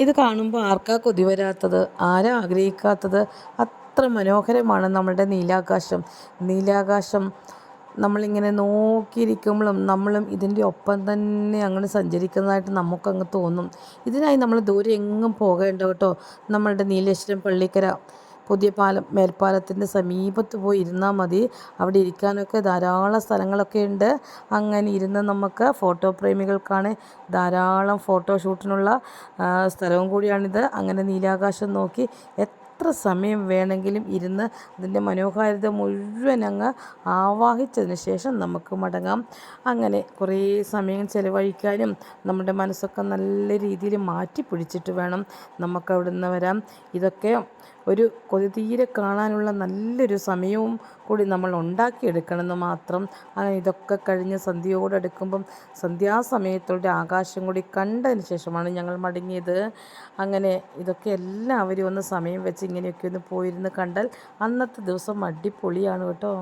ഇത് കാണുമ്പോൾ ആർക്കാ കൊതി വരാത്തത്? ആരാ ആഗ്രഹിക്കാത്തത്? അത്ര മനോഹരമാണ് നമ്മളുടെ നീലാകാശം. നീലാകാശം നമ്മളിങ്ങനെ നോക്കിയിരിക്കുമ്പോഴും നമ്മളും ഇതിന്റെ ഒപ്പം തന്നെ അങ്ങനെ സഞ്ചരിക്കുന്നതായിട്ട് നമുക്കങ്ങ് തോന്നും. ഇതിനായി നമ്മൾ ദൂരെ എങ്ങും പോകേണ്ട കേട്ടോ. നമ്മളുടെ നീലേശ്വരം പള്ളിക്കര. പുതിയ പാലം മേൽപ്പാലത്തിന്റെ സമീപത്ത് പോയി ഇരുന്നാൽ മതി. അവിടെ ഇരിക്കാനൊക്കെ ധാരാളം സ്ഥലങ്ങളൊക്കെ ഉണ്ട്. അങ്ങനെ ഇരുന്ന് നമുക്ക് ഫോട്ടോ പ്രേമികൾക്കാണ് ധാരാളം ഫോട്ടോ ഷൂട്ടിനുള്ള സ്ഥലവും കൂടിയാണിത്. അങ്ങനെ നീലാകാശം നോക്കി എത്ര സമയം വേണമെങ്കിലും ഇരുന്ന് അതിന്റെ മനോഹാരിത മുഴുവൻ അങ്ങ് ആവാഹിച്ചതിന് ശേഷം നമുക്ക് മടങ്ങാം. അങ്ങനെ കുറേ സമയം ചിലവഴിക്കാനും നമ്മുടെ മനസ്സൊക്കെ നല്ല രീതിയിൽ മാറ്റി പിടിച്ചിട്ട് വേണം നമുക്ക് അവിടുന്ന് വരാം ഇതൊക്കെ ഒരു കൊതിതീരെ കാണാനുള്ള നല്ലൊരു സമയവും കൂടി നമ്മൾ ഉണ്ടാക്കിയെടുക്കണമെന്ന് മാത്രം അങ്ങനെ ഇതൊക്കെ കഴിഞ്ഞ് സന്ധ്യയോടെടുക്കുമ്പം സന്ധ്യാസമയത്തോടെ ആകാശം കൂടി കണ്ടതിന് ശേഷമാണ് ഞങ്ങൾ മടങ്ങിയത്. അങ്ങനെ ഇതൊക്കെ എല്ലാവരും ഒന്ന് സമയം വെച്ച് ഇങ്ങനെയൊക്കെ ഒന്ന് പോയിരുന്ന് കണ്ടാൽ അന്നത്തെ ദിവസം അടിപൊളിയാണ് കേട്ടോ.